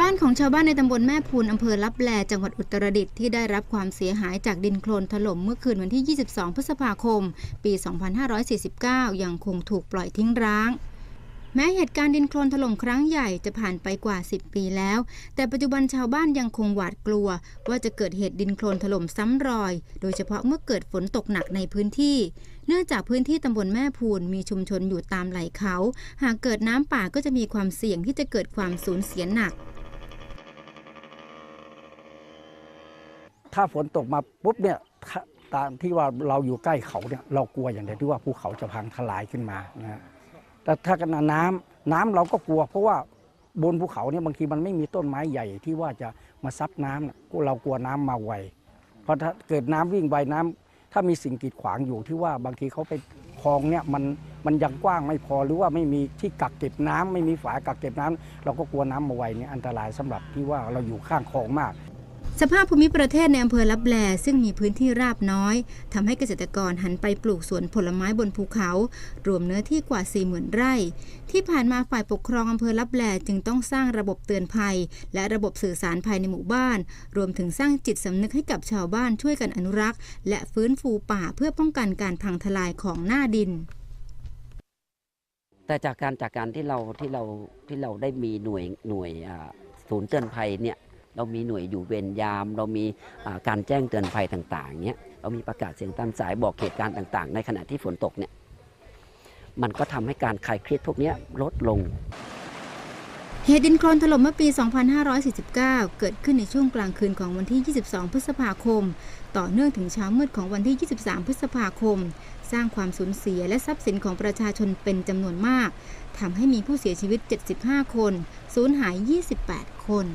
บ้านของชาวบ้านในตำบลแม่พูนอำเภอลับแล จังหวัดอุตรดิตถ์ที่ได้รับความเสียหายจากดินโคลนถล่มเมื่อคืนวันที่ 22 พฤษภาคม ปี 2549 ยังคงถูกปล่อยทิ้งร้าง แม้เหตุการณ์ดินโคลนถล่มครั้งใหญ่จะผ่านไปกว่า 10 ปีแล้ว แต่ปัจจุบันชาวบ้านยังคงหวาดกลัว ว่าจะเกิดเหตุดินโคลนถล่มซ้ำรอย โดยเฉพาะเมื่อเกิดฝนตกหนักในพื้นที่ เนื่องจากพื้นที่ตำบลแม่พูนมีชุมชนอยู่ตามไหล่เขา หากเกิดน้ำป่าก็จะมีความเสี่ยงที่จะเกิดความสูญเสียหนัก ถ้าฝนตกมาปุ๊บเนี่ยตามที่ว่าเราอยู่ใกล้เขาเนี่ยเรากลัวอย่างเดียวที่ว่าภูเขาจะพังทลายขึ้นมานะแต่ถ้ากันน้ำน้ำเราก็กลัว เพราะว่าบนภูเขาเนี่ยบางทีมันไม่มีต้นไม้ใหญ่ที่ว่าจะมาซับน้ำเรากลัวน้ำมาไวเพราะถ้าเกิดน้ำวิ่งไปน้ำถ้ามีสิ่งกีดขวางอยู่ที่ว่าบางทีเขาไปคลองเนี่ยมันมันยังกว้างไม่พอหรือว่าไม่มีที่กักเก็บน้ำไม่มีฝากักเก็บน้ำเราก็กลัวน้ำมาไวเนี่ยอันตรายสำหรับที่ว่าเราอยู่ข้างคลองมาก สภาพภูมิประเทศในอำเภอลับแลซึ่งมีพื้นที่ราบน้อยทำให้เกษตรกรหันไปปลูกสวนผลไม้บนภูเขา รวมเนื้อที่กว่า 40,000 ไร่ ที่ผ่านมาฝ่ายปกครองอำเภอลับแลจึงต้องสร้างระบบเตือนภัย และระบบสื่อสารภายในหมู่บ้าน รวมถึงสร้างจิตสำนึกให้กับชาวบ้านช่วยกันอนุรักษ์ และฟื้นฟูป่าเพื่อป้องกันการพังทลายของหน้าดิน แต่จากการจากการที่เราที่เราที่เราได้มีหน่วยหน่วยศูนย์เตือนภัยเนี่ย เรามีหน่วยอยู่เวรยาม เรามีการแจ้งเตือนภัยต่างๆเนี่ยเรามีประกาศเสียงตามสายบอกเหตุการณ์ต่าง ๆ ในขณะที่ฝนตกเนี่ยมันก็ทำให้การคลายเครียดพวกนี้ลดลง เหตุดินโคลนถล่มเมื่อปี 2549 เกิดขึ้นในช่วงกลางคืนของวันที่ 22 พฤษภาคม ต่อเนื่องถึงเช้ามืดของวันที่ 23 พฤษภาคม สร้างความสูญเสียและทรัพย์สินของประชาชนเป็นจำนวนมาก ทำให้มีผู้เสียชีวิต 75 คน สูญหาย 28 คน